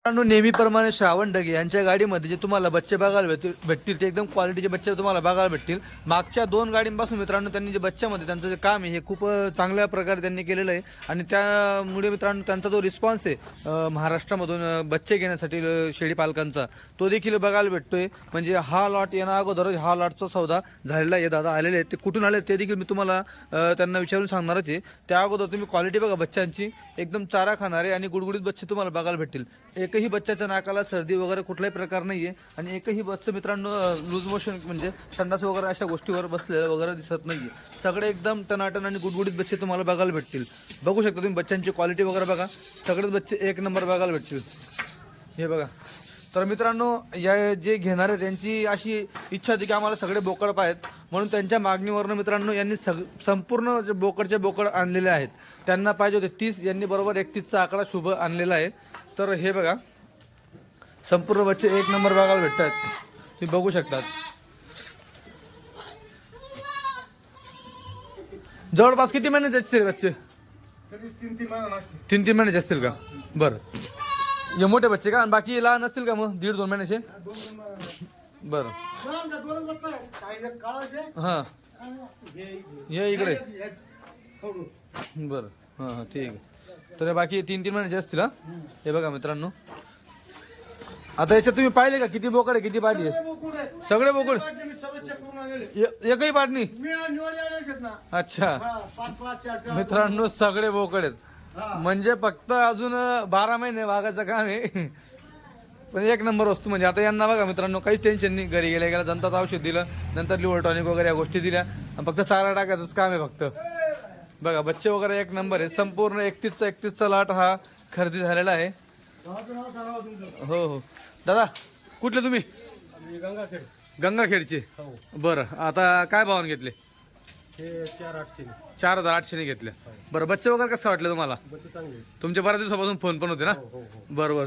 मित्रांनो नेहमीप्रमाणे श्रावण ढगे यांच्या गाडीमध्ये जे तुम्हाला बच्चे बघायला भेटतील भेटतील ते एकदम क्वालिटीचे बच्चे तुम्हाला बघायला भेटतील. मागच्या दोन गाडींपासून मित्रांनो त्यांनी जे बच्च्यामध्ये त्यांचं जे काम आहे हे खूप चांगल्या प्रकारे त्यांनी केलेलं आहे. आणि त्यामुळे मित्रांनो त्यांचा जो रिस्पॉन्स आहे महाराष्ट्रामधून बच्चे घेण्यासाठी शेळी पालकांचा तो देखील बघायला भेटतोय. म्हणजे हा लॉट येण्या अगोदर हा लॉटचा सौदा झालेला आहे दादा आलेले आहेत. ते कुठून आले ते देखील मी तुम्हाला त्यांना विचारून सांगणारच आहे. त्या अगोदर तुम्ही क्वालिटी बघा बच्चांची एकदम चारा खाणारे आणि गुडगुडीत बच्चे तुम्हाला बघायला भेटतील. एक एकही बच्चाच्या नाकाला सर्दी वगैरे कुठलाही प्रकार नाही आहे आणि एकही बच्चं मित्रांनो लूज मोशन म्हणजे संडास वगैरे अशा गोष्टीवर बसलेलं वगैरे दिसत नाही आहे सगळे एकदम टनाटन आणि गुडगुडीत बच्चे तुम्हाला बघायला भेटतील. बघू शकता तुम्ही बच्चांची क्वालिटी वगैरे बघा. सगळेच बच्चे एक नंबर बघायला भेटतील. हे बघा. तर मित्रांनो या जे घेणारे त्यांची अशी इच्छा होती की आम्हाला सगळे बोकड पाहिजेत म्हणून त्यांच्या मागणीवरनं मित्रांनो यांनी सग संपूर्ण जे बोकडचे बोकड आणलेले आहेत त्यांना पाहिजे होते तीस. यांनी बरोबर एकतीसचा आकडा शुभ आणलेला आहे. तर हे बघा. संपूर्ण बच्चे एक नंबर बघायला भेटतात. तुम्ही बघू शकतात. जवळपास किती महिन्याचे असतील बच्चे? तीन तीन महिन्याचे असतील का? बरं. हे मोठे बच्चे का? आणि बाकी लहान असतील का मग? दीड दोन महिन्याचे? बरं. हां. हे ये इकडे. बरं. हां हां ठीक आहे. तर हे बाकी तीन तीन महिन्याचे असतील हा? हे बघा मित्रांनो. आता याच्यात तुम्ही पाहिले का किती बोकड आहे किती पाठी आहे? सगळे बोकड? ए- एकही पाटणी अच्छा. मित्रांनो सगळे बोकड आहेत. म्हणजे फक्त अजून बारा महिने वाघाचं काम आहे. पण एक नंबर वस्तू म्हणजे आता यांना बघा मित्रांनो काहीच टेन्शन नाही. घरी गेल्या गेल्या दंतात औषध दिलं नंतर लिव्हर टॉनिक वगैरे या गोष्टी दिल्या. आणि फक्त चारा टाकायचंच काम आहे फक्त. बघा बच्चे वगैरे एक नंबर आहे. संपूर्ण एकतीसचा एकतीसचा लाट हा खरेदी झालेला आहे. हो हो. दादा कुठले तुम्ही? गंगाखेड. गंगाखेडचे. हो. बरं आता काय भावाने घेतले? हे चार आठशे. चार हजार आठशेने घेतले. बरं बच्चे वगैरे कसं वाटलं तुम्हाला? बच्चे चांगले तुमचे बऱ्याच दिवसापासून फोन पण होते ना? हो हो हो. बरोबर.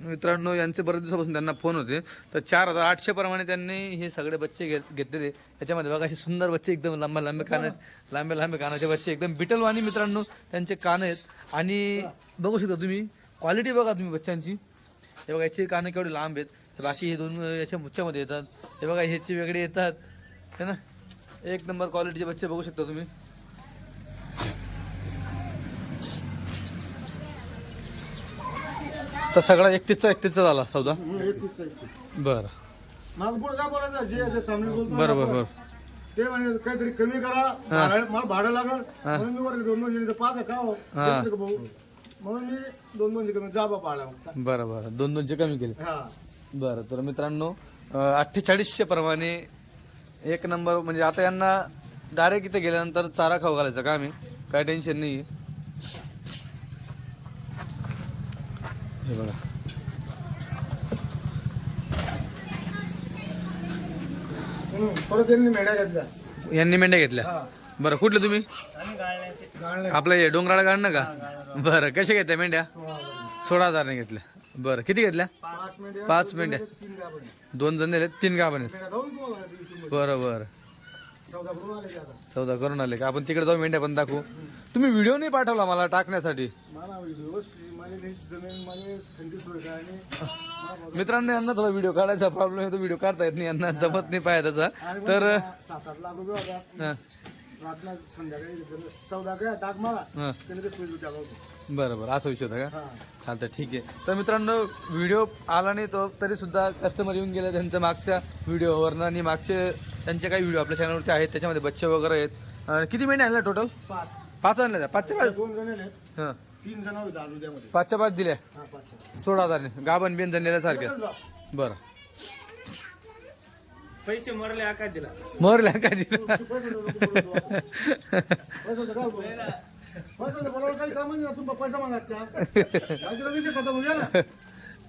मित्रांनो यांचे बरेच दिवसापासून त्यांना फोन होते. तर चार हजार आठशे प्रमाणे त्यांनी हे सगळे बच्चे घेत घेतलेले. त्याच्यामध्ये बघा असे सुंदर बच्चे एकदम लांबे लांबे कान आहेत लांबे लांबे कानाचे बच्चे. एकदम बिटलवाणी मित्रांनो त्यांचे कान आहेत. आणि बघू शकता तुम्ही क्वालिटी बघा तुम्ही बच्चांची हे बघा याचे कानं केवढे लांब आहेत. हे बाकी हे दोन याच्या मुच्छामध्ये येतात. हे बघा ह्याचे वेगळे येतात. है ना? एक नंबर क्वालिटीचे बच्चे बघू शकता तुम्ही. तर सगळा एकतीसचा एकतीसचा झाला सौदा? बरं. बरं बरं बरं. ते म्हणे काहीतरी कमी करा. मला भाडं लागल. म्हणून मी वरती दोन दोन पाच का हो. भाऊ. म्हणून मी दोन दोन कमी जा बाबा आला बरं बरं. दोन दोनशे कमी केले. बरं तर मित्रांनो अठ्ठेचाळीसशे प्रमाणे एक नंबर म्हणजे आता यांना डायरेक्ट इथे गेल्यानंतर चारा खाऊ घालायचा काम आहे काय टेन्शन नाही आहे हे बघा. हम्म. परत त्यांनी मेढ्या घेतल्या. यांनी मेंढ्या घेतल्या? हा. बरं कुठले तुम्ही? आपलं हे डोंगराळ गाडणं का? बरं कशा घेतल्या मेंढ्या? सोळा हजारने घेतल्या. बरं. किती घेतल्या? पाच मेंढ्या दोन जण दिले तीन गाभण बरं बरं. चौदा करून आले का आपण तिकडे जाऊ मेंढ्या पण दाखवू. तुम्ही व्हिडिओ नाही पाठवला मला टाकण्यासाठी? मित्रांनो यांना थोडा व्हिडिओ काढायचा प्रॉब्लेम आहे तो व्हिडिओ काढता येत नाही. यांना जमत नाही पाहिजे त्याचा तर रातना संध्याकाळी घेतलं. चौदा काय हां. त्याने ते बरं बरं असा विषय होता का? हा. चालतं ठीक आहे. तर मित्रांनो व्हिडिओ आला नाही तो तरी सुद्धा कस्टमर येऊन गेले त्यांच्या मागच्या व्हिडिओवरनं आणि मागचे त्यांचे काही व्हिडिओ आपल्या चॅनलवरती आहेत त्याच्यामध्ये बच्चे वगैरे आहेत. अं, किती महिने आणले टोटल पाच. पाच आणले पाचच्या पाच? दोन जण आहेत हां. तीन जण होते आज उद्यामध्ये. पाचच्या पाच दिल्या? हा पाच. सोळा हजारने गाभण बिन जणलेल्यासारख्या बरं. पैसे मरले आकाश दिला मोरल्या का दिला पैसा बरोबर काही काम नाही ना तुम्ही पैसा मागत का? राजूला विषय खतम होऊया ना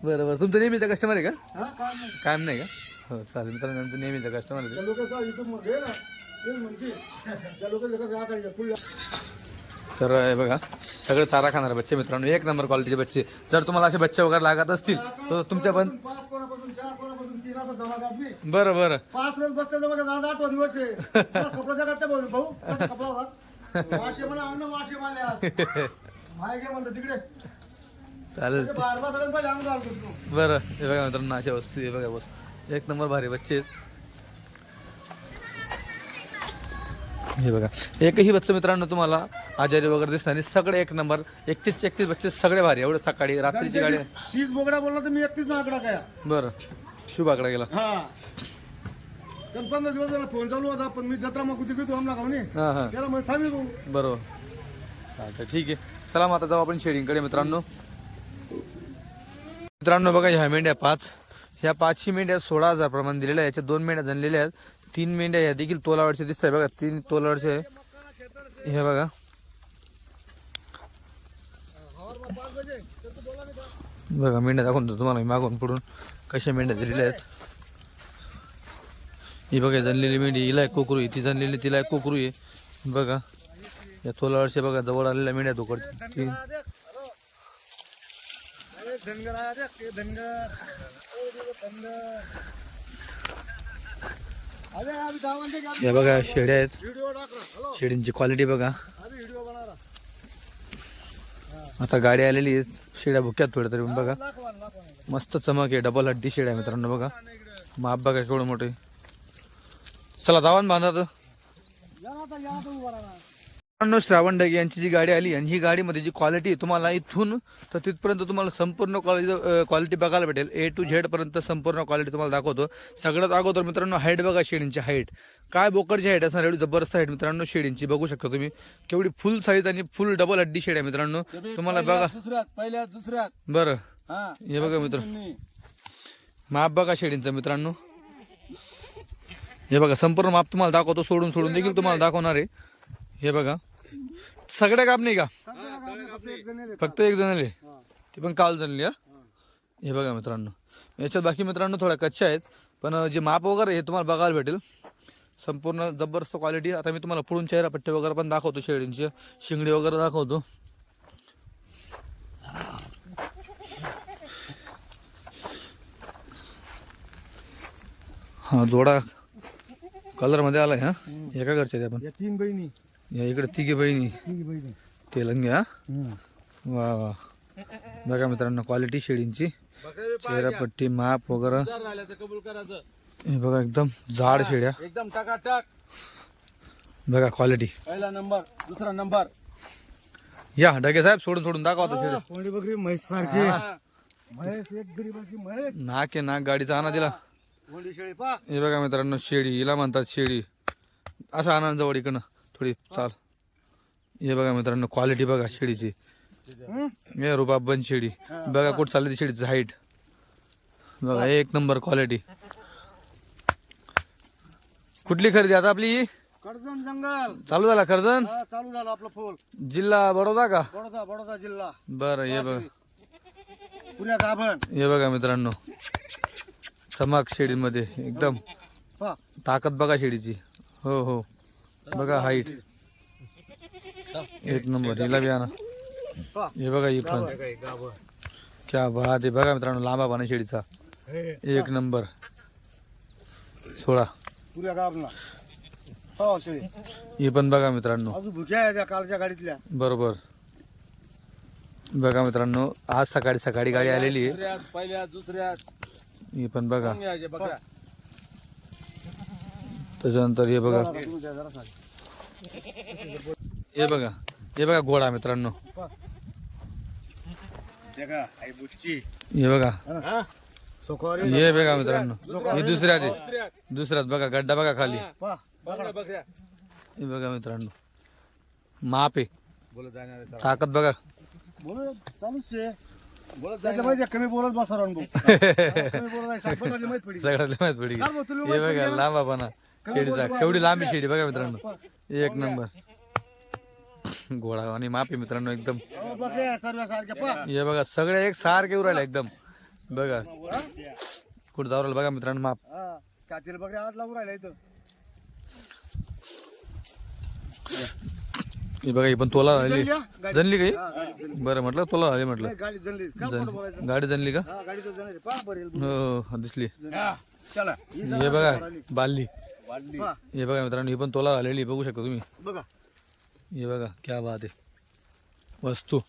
बरं बरं तुमचं नेहमीचा कस्टमर आहे. का हा काय नाही कायम नाही का हो चालेल मित्रांनो आमचं नेहमीचा कस्टमर आहे तर हे बघा सगळे चारा खाणारे बच्चे मित्रांनो एक नंबर क्वालिटीचे बच्चे. जर तुम्हाला असे बच्चे वगैरे लागत असतील तर तुमच्या पण बरं बरं. पाच रोज बच्चा जमा करत आज आठवा दिवस आहे. मला कपडा जगात त्या भाऊ भाऊ कसा कपडा होता? वाशे म्हणा अन्न वाशे मारले आज. माय घे म्हणतो तिकडे. चालेल. बरं हे बघा मित्रांनो अशा वस्तू हे बघा बस. एक नंबर भारी बच्चे आहेत. हे बघा. एकही बच्चे मित्रांनो तुम्हाला आजारी वगैरे दिसणार नाही. सगळे एक नंबर. एकतीस एकतीस बच्चे सगळे भारी. एवढं सकाळी रात्रीची गाडी. तीस बोगडा बोलला तर मी एकतीस आकडा काय. बरं. शुभ आकडा गेला. हा. पंधरा दिवस झाला फोन चालू होता पण मी जत्रा मग कुठे घेतो त्याला मग थांबी बरोबर. चालतं ठीक आहे. चला मग आता जाऊ आपण शेडिंगकडे मित्रांनो. मित्रांनो बघा ह्या मेंढ्या पाच. ह्या पाचही मेंढ्या सोळा हजार प्रमाण दिलेल्या आहेत. याच्या दोन मेंढ्या जनलेल्या आहेत. तीन मेंढ्या ह्या देखील तोलावरच्या दिसत आहे बघा. तीन तोलावडच्या आहे. हे बघा. बघा मेंढ्या दाखवून देतो तुम्हाला. मी मागून पुढून कशा मेंढ्या दिलेल्या आहेत. ही बघा जनलेली मेंढी. हिला एक कोकरू आहे. ती जनलेली तिला एक कोकरू आहे. बघा. या तोलावरचे बघा जवळ आलेल्या मेंढ्या तो तीन. धनगर धनगर ओ, ते धनगर. अरे अभी धावांचे का? या बघा शेड्या आहेत. शेडींची क्वालिटी बघा. आता गाडी आलेली आहे. शेड्या भुक्यात थोड्या तरी बघा. मस्त चमक आहे डबल हड्डी शेड आहे मित्रांनो बघा. माप बघा केवढं मोठे. चला धावान बांधा तर. श्रावण डगे यांची जी गाडी आली आणि ही गाडीमध्ये जी क्वालिटी आहे तुम्हाला इथून तर तिथपर्यंत तुम्हाला संपूर्ण क्वालिटी क्वालिटी बघायला भेटेल. ए टू झेड पर्यंत संपूर्ण क्वालिटी तुम्हाला दाखवतो. सगळ्यात अगोदर मित्रांनो हाईट बघा शेडींची हाईट काय बोकडची हाईट असणार एवढी जबरदस्त हाईट मित्रांनो शेडींची. बघू शकता तुम्ही. केवढी फुल साईज आणि फुल डबल हड्डी शेड आहे मित्रांनो. तुम्हाला बघा. पहिल्या दुसऱ्यात. बरं. हा हे बघा मित्र. माप बघा शेडींचं मित्रांनो. हे बघा संपूर्ण माप तुम्हाला दाखवतो सोडून सोडून देखील तुम्हाला दाखवणार आहे. हे बघा. सगळ्या काप नाही का फक्त एक जण ती पण काल जणली हा? हे. बघा मित्रांनो. याच्यात बाकी मित्रांनो थोड्या कच्च्या आहेत पण जे माप वगैरे हे तुम्हाला बघायला भेटेल. संपूर्ण जबरदस्त क्वालिटी आता मी तुम्हाला पुढून चेहरा पट्टे वगैरे पण दाखवतो शेळींचे. शिंगडी वगैरे दाखवतो. हा जोडा कलरमध्ये आलाय हा? एका घरच्या त्या पण. तीन बहिणी. या इकडे तिघी बहिणी. तिघी बहिणी. तेलंगी हा वा वा. बघा मित्रांनो क्वालिटी शेडींची चेहरापट्टी माप वगैरे. हे बघा एकदम जाड शेड्या एकदम टाकाटाक. बघा क्वालिटी पहिला नंबर दुसरा नंबर. या डगे साहेब सोडून सोडून दाखवा कोंडी बकरी म्हैस सारखी. म्हैस एक गरीबाची म्हैस. नाक आहे नाक गाडीचा आणा दिला. कोंडी शेळी पा. हे बघा मित्रांनो शेळी हिला म्हणतात शेळी. असा आनंद जवळ इकडनं. थोडी चाल. हे बघा मित्रांनो क्वालिटी बघा शेळीची. हे रुबाब बन शेळी. बघा कुठं चालली ती शेळीची हाईट बघा एक नंबर क्वालिटी कुठली खरेदी आता आपली? कर्जन जंगल. चालू झाला कर्जन हा चालू झालं आपलं फुल. जिल्हा बडोदा का? बडोदा बडोदा जिल्हा. बरं हे बघा. पुण्या गाभण हे बघा मित्रांनो चमक शेडीमध्ये एकदम. ताकद बघा शेडीची हो हो. बघा हाईट एक नंबर हिला बी आणा. हे बघा ही पण. क्या बात आहे. बघा मित्रांनो लांबा पाणी शेडीचा. एक नंबर सोळा. हे ही पण बघा मित्रांनो. कालच्या गाडीतल्या बरोबर. बघा मित्रांनो आज सकाळी सकाळी गाडी आलेली आहे. पहिल्या दुसऱ्या ही पण बघा. त्याच्यानंतर हे बघा तुम्ही द्या जरा खाली. हे बघा हे बघा घोडा मित्रांनो. हे बघा. हे मित्रांनो. हे दुसऱ्यात आहे दुसऱ्यात बघा गड्डा बघा खाली. हे बघा मित्रांनो. माप आहे. ताकद बघा. कमी बोलत बसा सगळ्यात माहीत पडी काय भाऊ, तुला हे बघा लांबा पाना. शेडीचा केवढी लांबी शेडी बघा मित्रांनो. एक नंबर. घोडा आणि माप आहे मित्रांनो एकदम. हो, बघा सगळे एक सारखे राहिले एकदम. बघा. कुठं जाऊ बघा मित्रांनो माप. छातीला लावून इथं. हे बघा ही पण तोला गाडी जनली काही. बरं म्हटलं तोला झाली म्हटलं. गाडी जनली का? हा दिसली. हे बघा बाल्ली. हे. बघा मित्रांनो ही पण तोला झालेली बघू शकता तुम्ही. बघा. हे बघा क्या बात आहे. वस्तू.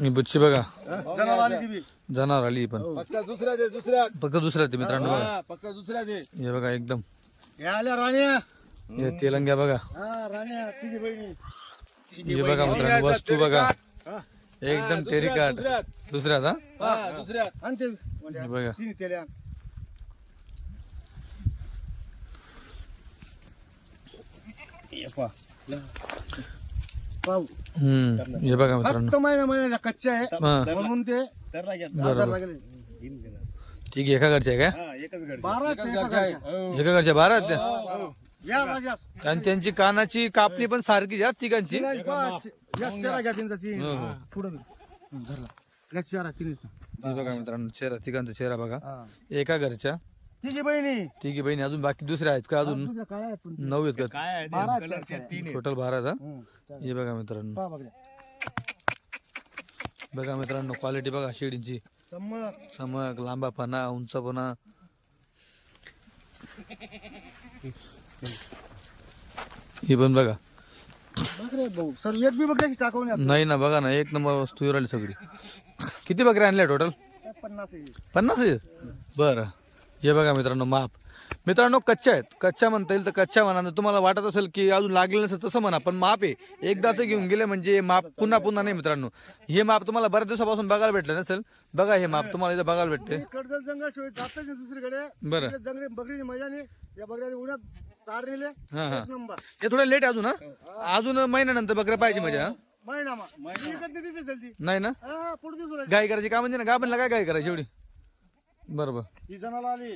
ही बुच्ची? बघा. जनावर आली बी. जनावर आली पण. फक्त दुसऱ्या दे दुसऱ्या फक्त दुसऱ्या ते मित्रांनो बघा. फक्त दुसऱ्या दे हे बघा एकदम. हे आल्या राण्या. हे तेलंग्या बघा. हा राण्या तिची बहिणी. हे बघा मित्रांनो वस्तू बघा. हा. एकदम टेरिकाट दुसऱ्यात. दुसऱ्यात हा? हा दुसऱ्या आणि ते म्हणजे हे बघा. तिने तेल्या पाहू. हम्म हे बघा मित्रांनो. फक्त महिना महिन्याच्या कच्च्या आहे. हा. म्हणून ते बरोबर. लागले. ठीक आहे एका घरच्या आहे काय बारा ते एका घरच्या आहे. घरच्या. एका घरच्या बारा आहेत त्या? या राजास. आणि त्यांची कानाची कापणी पण सारखीच आहे हा तिघांची? तिला बस, चेहरा घ्या त्यांचा ती हो, हो. पुढं. हं, धरला. चेहरा तिनेच हे बघा मित्रांनो चेहरा तिघांचा चेहरा बघा हा. एका घरच्या तिची बहिणी तिघी बहिणी अजून बाकी दुसऱ्या आहेत का अजून दुसऱ्या काय आहेत पण? नऊ आहेत का बारा आहेत त्या. टोटल बारा आहेत हा? हं. हे बघा मित्रांनो पहा बघा. बघा मित्रांनो क्वालिटी बघा शेडीची चम्मक. चमक लांबापणा उंचपणा ही पण बघा भाऊ सर एक बी टाकवून. नाही ना बघा ना एक नंबर वस्तू राहिली सगळी. किती बकऱ्या आणल्या टोटल पन्नास. पन्नास बरं. हे बघा मित्रांनो माप. मित्रांनो कच्च्या आहेत. कच्च्या म्हणता येईल तर कच्च्या म्हणा तुम्हाला वाटत असेल की अजून लागले नसेल तसं म्हणा पण माप आहे. एकदाच घेऊन गेले म्हणजे माप पुन्हा पुन्हा नाही मित्रांनो. हे माप तुम्हाला बऱ्याच दिवसापासून बघायला भेटलं नसेल? बघा हे माप तुम्हाला इथं बघायला भेटते कडदल जंगल दुसरीकडे. बरं. जंगली मैदानी या बकऱ्याने उन्हात चार नेले हा हा. एक नंबर. हे थोडं लेट अजून हा? अजून महिन्यानंतर बकऱ्या पाहिजे म्हणजे हा? महिना नाही तिथे चलती नाही ना? हा पुढे गाय करायची का म्हणजे ना? गाभणला काय गाय करायची एवढी? बरोबर. ही आली.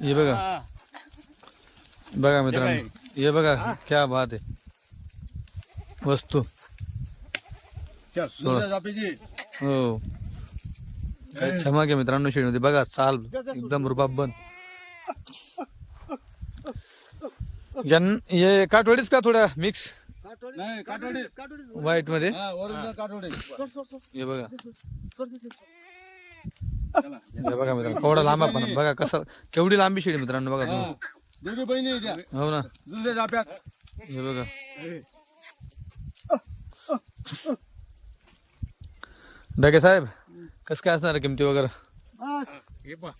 हे बघा. बघा मित्रांनो हे बघा क्या बात आहे. वस्तू. हो. क्षमा घ्या मित्रांनो शेळीमध्ये. बघा चाल एकदम रुबाब बंद यान हे काठवडीच का थोडा मिक्स नाही काठोडी व्हाईट मध्ये? हा ओरिजिनल काठोडी सर सर सर हे बघा. हे बघा मित्रांनो केवढा लांबा पण बघा कसं केवढी लांबी शेळी मित्रांनो बघा हा तुम्ही. दोघी बहिणी आहेत त्या. हो ना. दुसऱ्या हे बघा. डगे साहेब कसं काय असणार आहे किमती वगैरे? बस.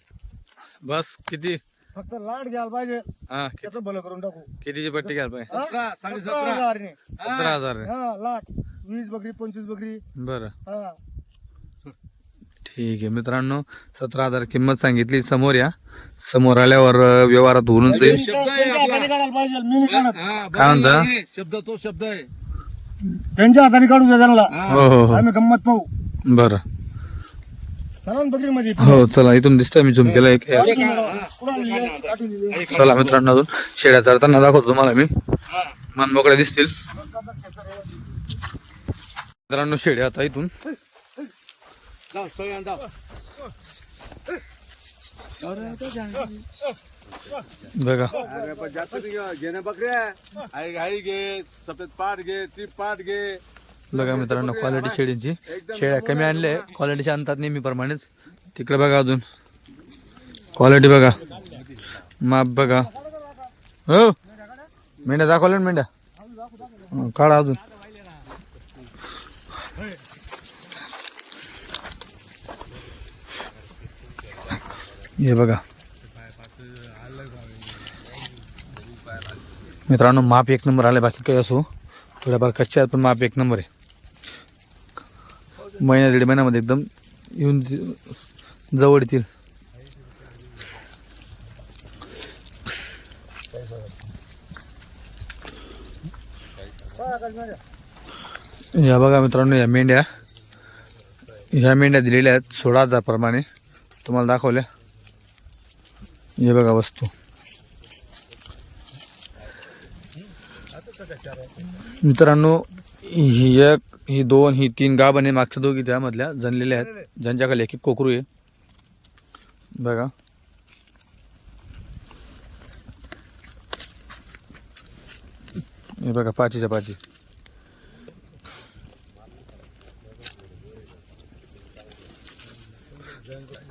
बस किती? फक्त लाट घ्यायला पाहिजे. हा कि- त्याचं भलं करून टाकू. कितीची पट्टी घ्यायला पाहिजे? हा? सतरा साडे सतरा सतरा. हजारने. सतरा हजार आहे. हा लाट. वीस बकरी पंचवीस बकरी. बरं. हा. ठीक आहे मित्रांनो सतरा हजार किंमत सांगितली. समोर या. समोर आल्यावर अं, व्यवहारात होऊन जाईल. शब्द आहे त्यांच्या आपला. हाताने काढायला पाहिजे मी नाही काढत. हा काय म्हणता? शब्द तो शब्द आहे. त्यांच्या हाताने काढू द्या त्यांना हो हो हो. आम्ही गंमत पाहू. बरं. चला ना बकरी मध्ये हो चला इथून दिसतंय मी झूम केलं एक चला मित्रांनो अजून शेळ्या चढताना दाखवतो तुम्हाला मी. मन मोकळ्या दिसतील. मित्रांनो शेळ्या आता इथून. बघा. अरे पण जास्त नाही घे. घे ना बकऱ्या आई आई घे सफेद पाट घे ती पाट घे. बघा मित्रांनो क्वालिटी शेळींची. शेळ्या कमी आणल्या क्वालिटीच्या आणतात नेहमीप्रमाणेच. तिकडे बघा अजून. क्वालिटी बघा. माप बघा. हो. मेंढ्या दाखवल्या ना मेंढ्या? काढा अजून. हे बघा. मित्रांनो माप एक नंबर आले बाकी काही असो. थोड्याफार कच्च्या आहेत पण माप एक नंबर आहे. महिन्या दीड महिन्यामध्ये एकदम येऊन जवळ येतील या बघा मित्रांनो या मेंढ्या. ह्या मेंढ्या दिलेल्या आहेत सोळा हजारप्रमाणे. तुम्हाला दाखवल्या. हे बघा वस्तू. मित्रांनो ही एक ही दोन, ही तीन गाभण आहे मागच्या दोघी त्यामधल्या जनलेल्या आहेत. ज्यांच्याकडे एक एक कोकरू आहे. बघा. हे बघा, पाचीच्या पाची.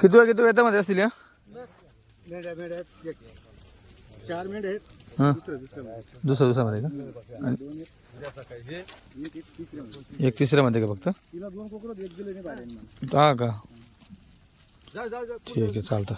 किती किती. चार मेंढ्या हां? दुसऱ्या दिवसामध्ये का? आणि एक तिसऱ्यामध्ये का फक्त? हा का? ठीक आहे चालतं.